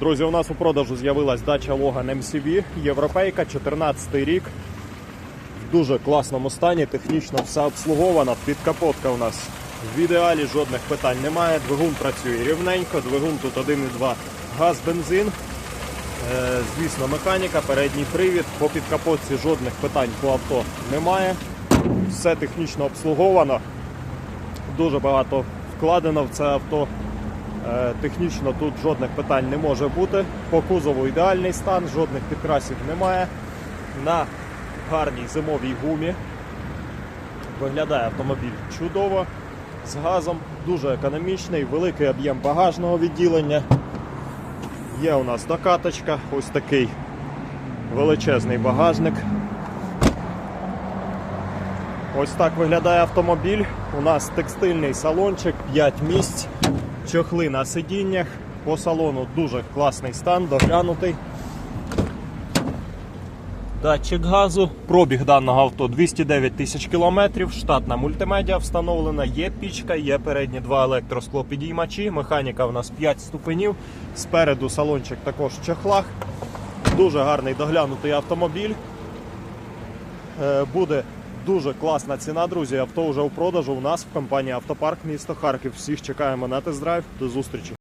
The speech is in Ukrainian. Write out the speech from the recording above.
Друзі, у нас у продажу з'явилась дача Логан MCV, європейка, 14 рік. В дуже класному стані, технічно все обслуговано. Підкапотка у нас в ідеалі, жодних питань немає. Двигун працює рівненько, двигун тут 1,2 газ, бензин. Е, звісно, механіка, передній привід. По підкапотці жодних питань по авто немає. Все технічно обслуговано. Дуже багато вкладено в це авто. Е, Технічно тут жодних питань не може бути. По кузову ідеальний стан, жодних підкрасів немає. На гарній зимовій гумі. Виглядає автомобіль чудово, з газом, дуже економічний, великий об'єм багажного відділення. Є у нас докаточка, ось такий величезний багажник. Ось так виглядає автомобіль. У нас текстильний салончик, 5 місць, чохли на сидіннях. По салону дуже класний стан, доглянутий. Датчик газу. Пробіг даного авто 209 тисяч кілометрів. Штатна мультимедіа встановлена. Є пічка, є передні два електросклопідіймачі. Механіка у нас 5 ступенів. Спереду салончик також в чехлах. Дуже гарний доглянутий автомобіль. Е, Буде дуже класна ціна, друзі. Авто вже у продажу у нас в компанії Автопарк місто Харків. Всіх чекаємо на тест-драйв. До зустрічі.